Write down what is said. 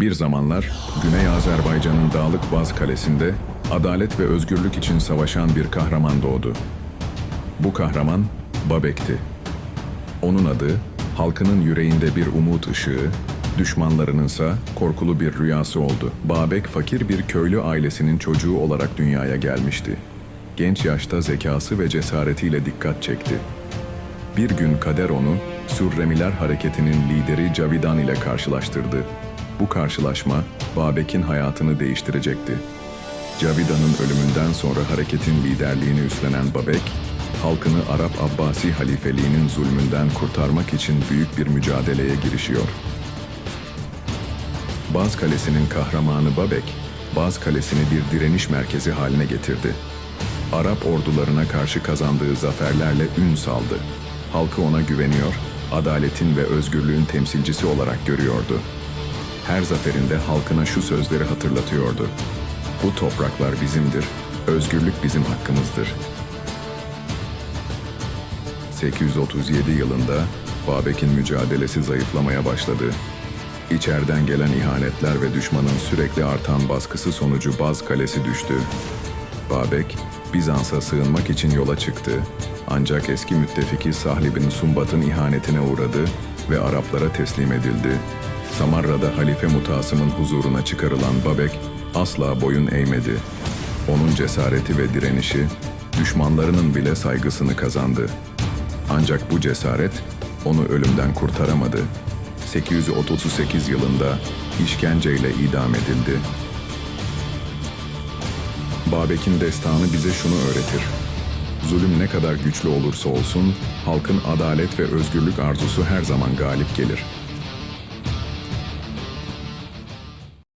Bir zamanlar Güney Azerbaycan'ın Dağlık Baz Kalesi'nde adalet ve özgürlük için savaşan bir kahraman doğdu. Bu kahraman Babek'ti. Onun adı halkının yüreğinde bir umut ışığı, düşmanlarınınsa korkulu bir rüyası oldu. Babek fakir bir köylü ailesinin çocuğu olarak dünyaya gelmişti. Genç yaşta zekası ve cesaretiyle dikkat çekti. Bir gün kader onu Sürremiler Hareketi'nin lideri Cavidan ile karşılaştırdı. Bu karşılaşma Babek'in hayatını değiştirecekti. Cavidan'ın ölümünden sonra hareketin liderliğini üstlenen Babek, halkını Arap Abbasi halifeliğinin zulmünden kurtarmak için büyük bir mücadeleye girişiyor. Baz Kalesi'nin kahramanı Babek, Baz Kalesi'ni bir direniş merkezi haline getirdi. Arap ordularına karşı kazandığı zaferlerle ün saldı. Halkı ona güveniyor, adaletin ve özgürlüğün temsilcisi olarak görüyordu. Her zaferinde halkına şu sözleri hatırlatıyordu. Bu topraklar bizimdir, özgürlük bizim hakkımızdır. 837 yılında Babek'in mücadelesi zayıflamaya başladı. İçeriden gelen ihanetler ve düşmanın sürekli artan baskısı sonucu Baz Kalesi düştü. Babek, Bizans'a sığınmak için yola çıktı. Ancak eski müttefiki Sahli bin Sumbat'ın ihanetine uğradı ve Araplara teslim edildi. Samarra'da Halife Mutasım'ın huzuruna çıkarılan Babek asla boyun eğmedi. Onun cesareti ve direnişi düşmanlarının bile saygısını kazandı. Ancak bu cesaret onu ölümden kurtaramadı. 838 yılında işkenceyle idam edildi. Babek'in destanı bize şunu öğretir. Zulüm ne kadar güçlü olursa olsun, halkın adalet ve özgürlük arzusu her zaman galip gelir.